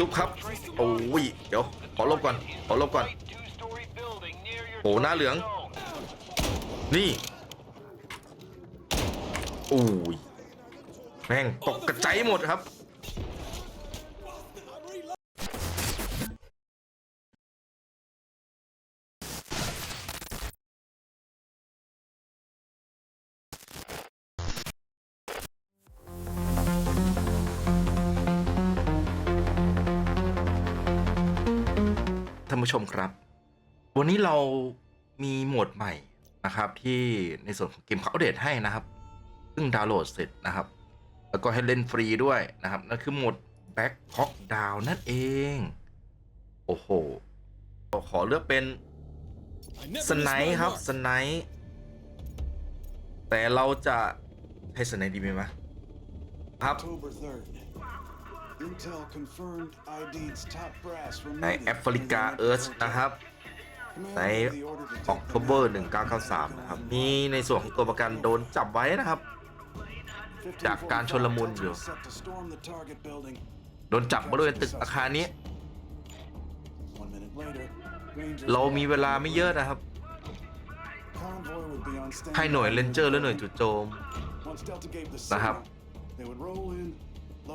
ชุบครับ โอ้ย เดี๋ยว ขอลบก่อน ขอลบก่อน โอ้หน้าเหลือง นี่ โอ้ย แม่งตกกระจายหมดครับานผู้ชมครับ วันนี้เรามีโหมดใหม่นะครับ ที่ในส่วนของเกมเขาอัปเดตให้นะครับซึ่งดาวน์โหลดเสร็จนะครับ แล้วก็ให้เล่นฟรีด้วยนะครับนั่นคือโหมด Back Hawk Down นั่นเอง โอ้โหขอเลือกเป็นสไนครับสไนแต่เราจะให้สไนดีไหมวะครับ ใน removed แอฟริกาเอิร์ธนะครับ ในออกโทเบอร์1993 นะครับ มีในส่วนของตัวประกันโดนจับไว้นะครับ จากการชลมุนอยู่ โดนจับบริเวณตึกอาคารนี้ เรามีเวลาไม่เยอะนะครับ ให้หน่วยเลนเจอร์และหน่วยจู่โจมนะครับ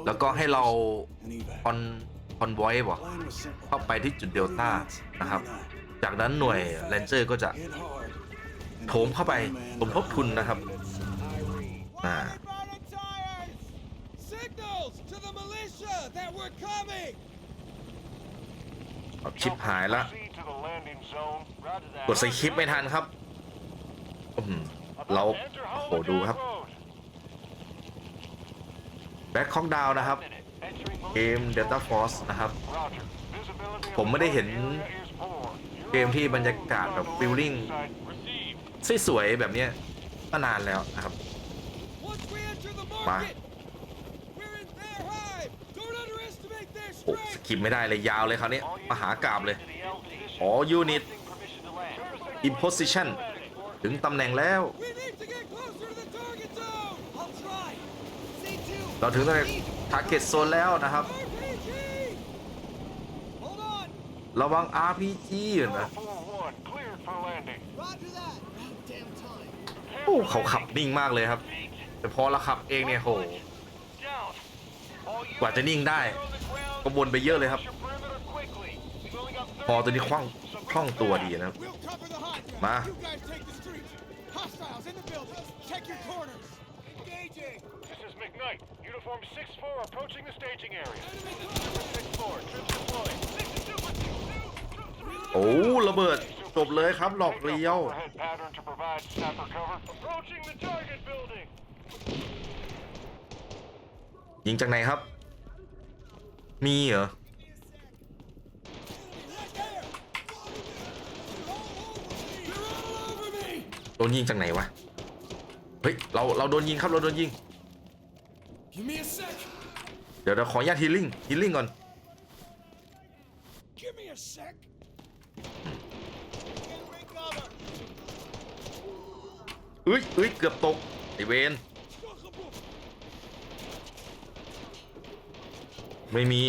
แล้วก็ให้เราคอนคอนไว้บ่เข้าไปที่จุดเดลต้านะครับ จากนั้นหน่วยเลนเจอร์ก็จะโถมเข้าไปสมทบทุนนะครับอ่า Signals to the militia that we're coming! เอาชิปหายละกดใส่คลิปไม่ทันครับอื้อหือเราโอ้โหดูครับ แบ็คคอกดาวนะครับเกม Delta Force นะครับ ผมไม่ได้เห็นเกมที่บรรยากาศแบบฟิลลิ่งสวยๆแบบนี้มานานแล้วนะครับ Once we enter the Bye. market, we're in their hive! Don't underestimate their โอ้สกิปไม่ได้เลยยาวเลยคราวนี้มหากราบเลย อ๋อ Unit in position ถึงตำแหน่งแล้ว We need to get closer to the target zone! I'll try! C2! เราถึงตำแหน่ง target zone แล้วนะครับ RPG! Hold on! ระวัง RPG อยู่นะ Roger that! Damn time! โอ้เขาขับนิ่งมากเลยครับ แต่พอเราขับเองเนี่ยโห กว่าจะนิ่งได้ก็วนไปเยอะเลยครับ พอตัวนี้คล่องคล่องตัวดีนะครับ We'll cover the high ground. Ma. You guys take the streets. Hostiles in the building. Check your corners. Engaging. This is McKnight. Uniform 6-4 approaching the staging area. 6-4, troops deployed. โอ้ระเบิดจบเลยครับหลอกเลี้ยว Overhead pattern to provide snapper cover. Approaching the target building. ยิงจากไหนครับ มีเหรอ โดนยิงจากไหนวะ เฮ้ย เรา เราโดนยิงครับ เราโดนยิง เดี๋ยวเราขออนุญาตฮีลิ่งฮีลิ่งก่อน Give me a sec. Enemy cover. เอ้ยเอ้ยเกือบตก ไอเวนไม่มี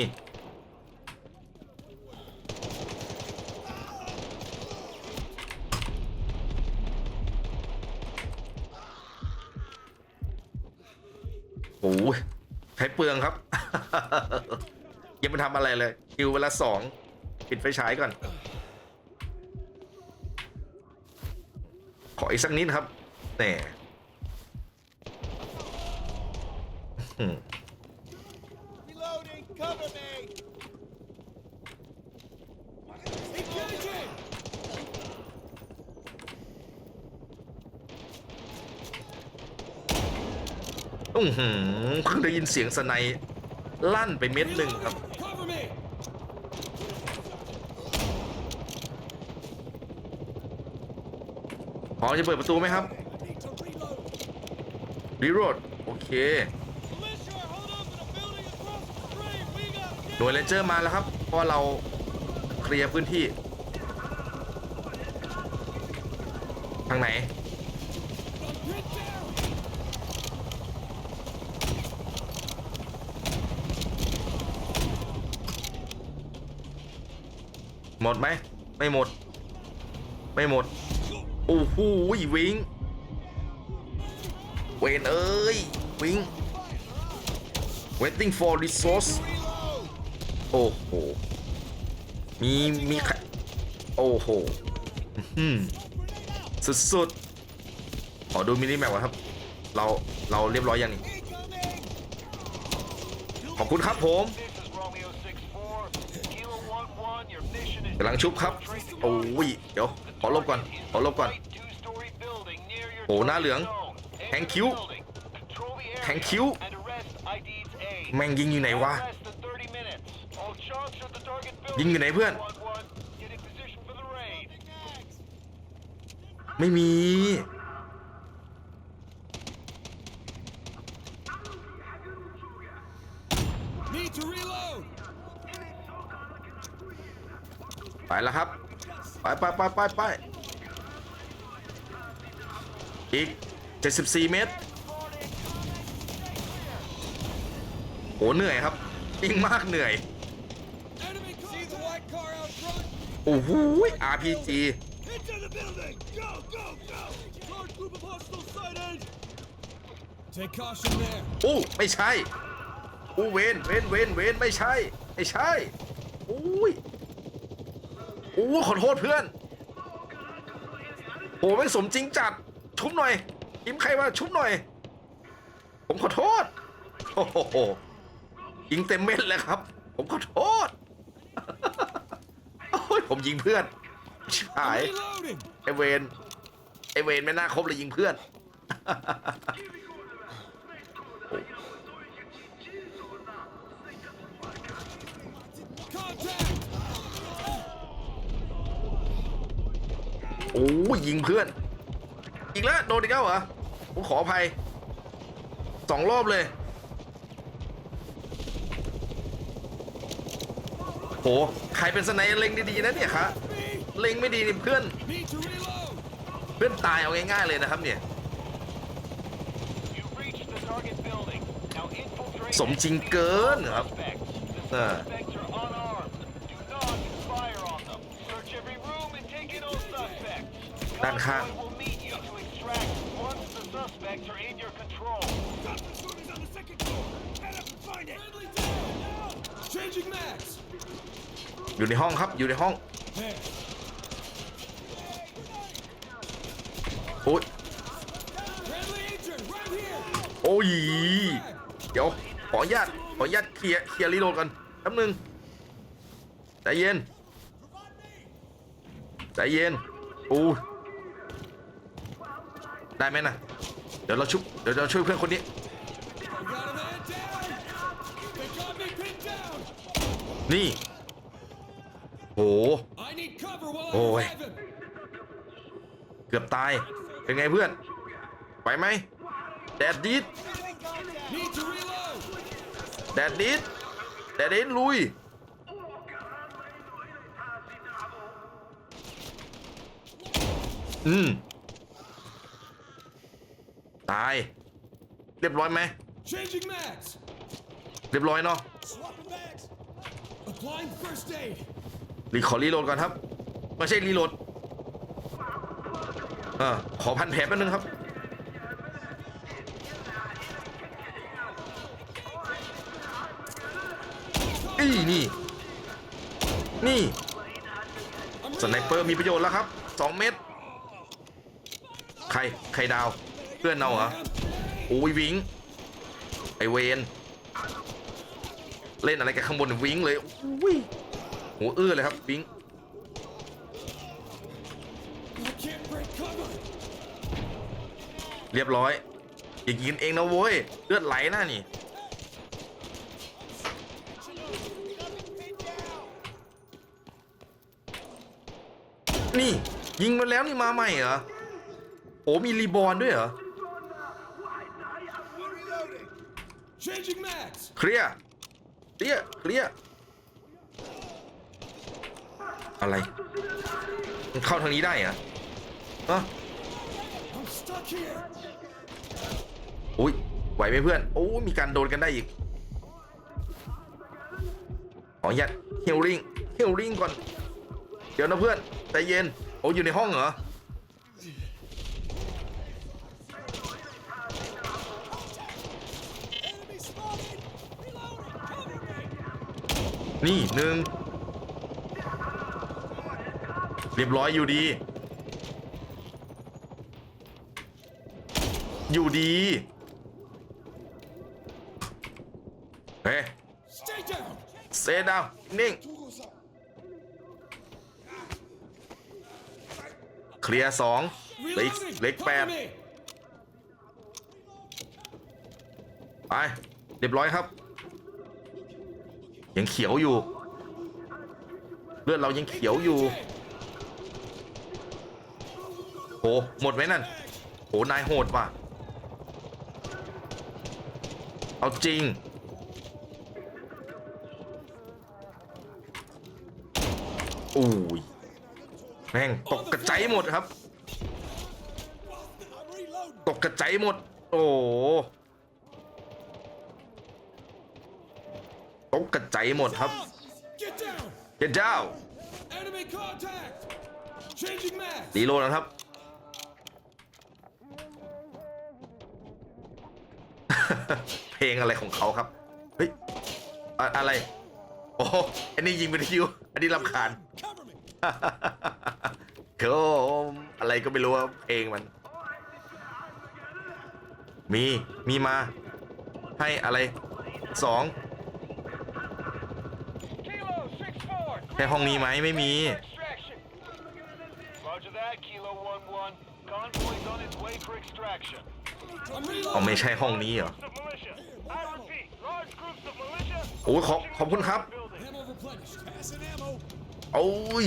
ใช้เปลืองครับ ยังไม่ทำอะไรเลย คิวเวลาสองปิดไฟฉายก่อน ขออีกสักนิดครับแหน่อืม Reloading. Cover me. Engaging. อื้อหือเพิ่งได้ยินเสียงสไนด์ลั่นไปเม็ดหนึ่งครับ พร้อมจะเปิดประตูไหมครับรีโรดโอเคหน่วยเรนเจอร์มาแล้วครับ เพราะเราเคลียร์พื้นที่ ทางไหน Get down. โหมดไหม ไม่หมด ไม่หมด โอ้โหวิง เวนเอ้ย วิง waiting for resource โอ้โห มี มีใครโอ้โหอื้อหือสุดๆขอดูมินิแมปก่อนครับ เรา เราเรียบร้อยยังนี่ ขอบคุณครับผม กำลังชุบครับโอ้ยเดี๋ยวขอลบก่อนขอลบก่อนโอ้หน้าเหลืองแทงคิ้วแทงคิ้วแม่งยิงอยู่ไหนวะยิงอยู่ไหนเพื่อน ไม่มี ไปแล้วครับ ไปไปไปไปไปอีก 74 เมตรโหเหนื่อยครับยิ่งมากเหนื่อย Enemy See the white car out front. โอ้โห RPG Into the building. Go, go, go. Large group of hostiles sighted. Take caution there. โอ้ไม่ใช่อู้เวนเวนเวนเวนไม่ใช่ ไม่ใช่อุ้ย อู้ขอโทษเพื่อน โอ้ไม่สมจริงจัด ชุบหน่อยยิ้มใครมาชุบหน่อย ผมขอโทษ โอ้โหยิงเต็มเม็ดเลยครับ ผมขอโทษ โอ้ยผมยิงเพื่อน ชิบหาย ไอเวนไอเวนไม่น่าคบเลยยิงเพื่อน โอ้ยิงเพื่อน อีกแล้วโดนอีกแล้วเหรอผมขออภัยสองรอบเลยโหใครเป็นสไนเป็งดีๆนะเนี่ยคะเล็งไม่ดีนี่เพื่อน เพื่อนตายเอาง่ายๆเลยนะครับเนี่ยสมจริงเกินครับ find it. Friendly down. Changing max. อยู่ในห้องครับอยู่ในห้องโอ้ยโอ้ยเดี๋ยวขออนุญาตขออนุญาตเคลียร์เคลียร์รีโหลดก่อนแป๊บนึงใจเย็นใจเย็นโอ้ ได้ไหมนะเดี๋ยวเราชุบเดี๋ยวเราช่วยเพื่อนคนนี้นี่โห I need cover while Oh, I'm wait. reviving. เกือบตาย เป็นไงเพื่อน ไปไหมแดดดิดแดดดิดแดดดิดลุย อืม ตาย เรียบร้อยไหม Changing max. เรียบร้อยเนาะ Swapping mags. Applying first aid. รีขอรีโหลดก่อนครับ ไม่ใช่รีโหลดเออขอพันแผลแป๊บนึงครับ อีนี่ นี่ I'm สไนเปอร์มีประโยชน์แล้วครับ 2 เม็ด ใคร ใครดาว เพื่อนเราเหรอโอ้ยวิงไอเวนเล่นอะไรกันข้างบนวิงเลยอุ้ยหัวอื้อเลยครับวิงเรียบร้อยอย่ากินเองนะโว้ยเลือดไหลนะนี่นี่ยิงมาแล้วนี่มาใหม่เหรอโอ้มีรีบอร์นด้วยเหรอ Changing max. เคลียร์เคลียร์เคลียร์อะไรมันเข้าทางนี้ได้เหรอฮะอุ้ยไหวไหมเพื่อน โอ้ มีการโดนกันได้อีก ขออนุญาตเฮลลิงเฮลลิงก่อน เดี๋ยวนะเพื่อนใจเย็น โอ้อยู่ในห้องเหรอ นี่หนึ่งเรียบร้อยอยู่ดี อยู่ดีเฮ้ยเซดาวนิ่ง เคลียร์สองเล็กเล็กแปดไป เรียบร้อยครับ ยังเขียวอยู่ เลือดเรายังเขียวอยู่โหหมดไหมนั่นโหนายโหดว่ะ เอาจริงอุ้ย แม่งตกกระจายหมดครับ ตกกระจายหมด โอ้ กกระจายหมดครับ Get down! เจ้าเจ้า Enemy contact! Changing mag! รีโหลดนะครับ เพลงอะไรของเขาครับ เฮ้ย อะอะไร โอ้โหอันนี้ยิงไปที่คิวอันนี้รำคาญ Cover me! โคมอะไรก็ไม่รู้ว่าเพลงมัน มี มีมา ให้อะไรสอง Kilo 6-4. ใช่ห้องนี้ไหมไม่มี Extraction. Roger that, Kilo 1-1. Convoy's on its way for extraction. I'm อ๋อ reloading! ไม่ใช่ห้องนี้เหรอ Groups of militia. I repeat, large groups of militia. โอ้ยขอบขอบคุณครับ Building. Ammo replenished. Passing ammo. โอ้ย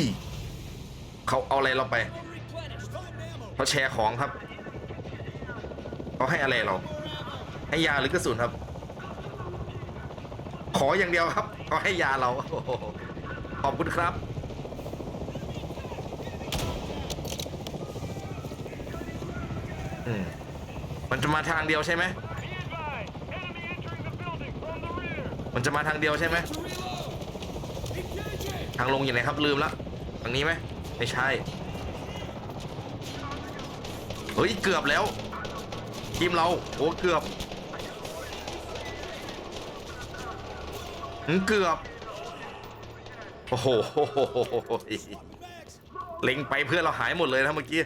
เขาเอาอะไรเราไป Replenished. Find ammo. เขาแชร์ของครับ เขาให้อะไรเรา ให้ยาหรือกระสุนครับ ขออย่างเดียวครับ เขาให้ยาเราโอ้โห ขอบคุณครับ อืม มันจะมาทางเดียวใช่ไหม มันจะมาทางเดียวใช่ไหม ทางลงอยู่ไหนครับลืมละทางนี้ไหม ไม่ใช่ เฮ้ย เกือบแล้ว ทีมเรา โอ้เกือบเกือบ โอ้โหเล็งไปเพื่อนเราหายหมดเลยนะเมื่อกี้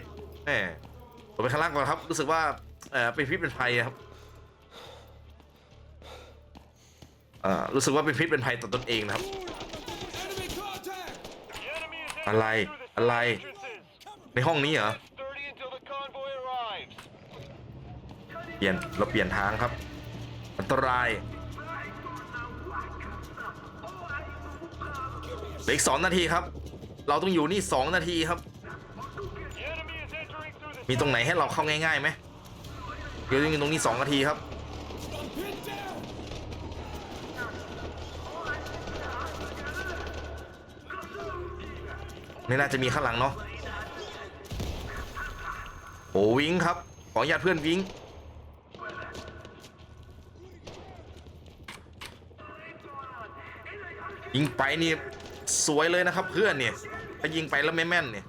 แหมผมไปข้างล่างก่อนครับ รู้สึกว่าเออเป็นพิษเป็นภัยครับอ่ารู้สึกว่าเป็นพิษเป็นภัยต่อตนเองนะครับ อะไรอะไร ในห้องนี้เหรอเปลี่ยนเราเปลี่ยนทางครับ อันตราย เหลืออีกสองนาทีครับ เราต้องอยู่นี่สองนาทีครับ มีตรงไหนให้เราเข้าง่ายๆไหมเดี๋ยวอยู่ตรงนี้สองนาทีครับไม่น่าจะมีข้างหลังเนาะโอ้วิงครับ ขออนุญาตเพื่อนวิงยิงไปนี่ สวยเลยนะครับเพื่อนเนี่ยถ้ายิงไปแล้วไม่แม่นเนี่ย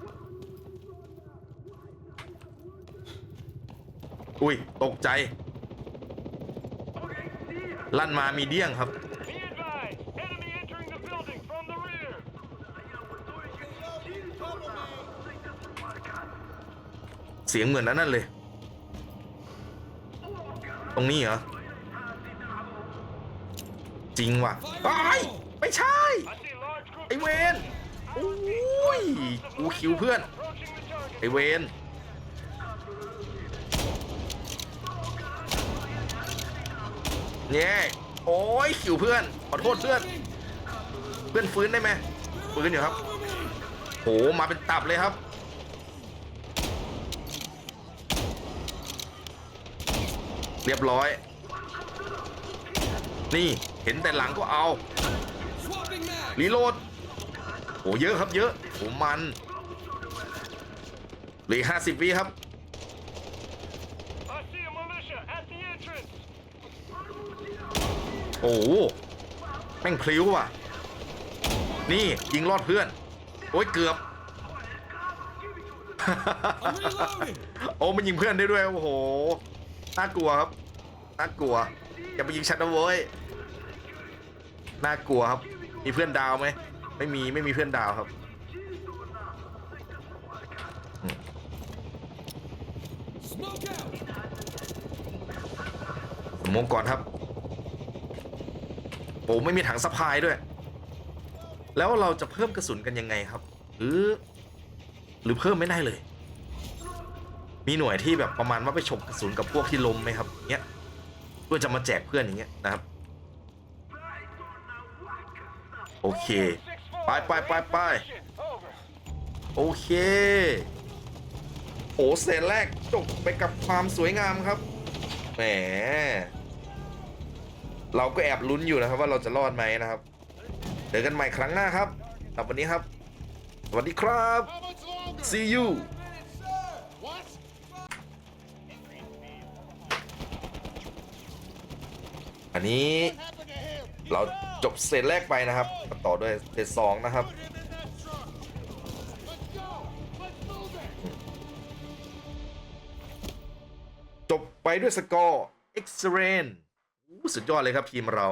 อุ้ย ตกใจ ลั่นมามีเดี้ยงครับ เสียงเหมือนนั้นนั่นเลย ตรงนี้เหรอ จริงว่ะไอ้ยไม่ใช่ เวนโอ้ยกูคิวเพื่อนไอเวนเนี่ยโอ้ยคิวเพื่อนขอโทษเพื่อน เพื่อนฟื้นได้ไหมฟื้นอยู่ครับโหมาเป็นตับเลยครับเรียบร้อย นี่เห็นแต่หลังก็เอารีโหลด หเยอะครับเยอะโหมันหลือห้าสิบวิครับโอ้โหแม่งพลิ้วว่ะ นี่ยิงรอดเพื่อน โอ้ยเกือบ โอ้มันยิงเพื่อนได้ด้วย โอ้โห น่ากลัวครับ น่ากลัว อย่าไปยิงฉันนะเว้ย น่ากลัวครับ มีเพื่อนดาวไหม ไม่มีไม่มีเพื่อนดาวครับมองก่อนครับโอ้ไม่มีถังสะพายด้วย แล้วเราจะเพิ่มกระสุนกันยังไงครับ หรือ หรือเพิ่มไม่ได้เลย มีหน่วยที่แบบประมาณว่าไปฉกกระสุนกับพวกที่ล้มไหมครับเนี้ยเพื่อจะมาแจกเพื่อนอย่างเงี้ยนะครับ โอเค ไปไปไปไปโอเค โอ้เซนแรกจบไปกับความสวยงามครับ แหม เราก็แอบลุ้นอยู่นะครับว่าเราจะรอดไหมนะครับ เจอกันใหม่ครั้งหน้าครับสำหรับวันนี้ครับ สวัสดีครับ see you What? อันนี้ เราจบเซตแรกไปนะครับ ต่อด้วยเซตสองนะครับจบไปด้วยสกอร์เอ็กซ์เรนสุดยอดเลยครับทีมเรา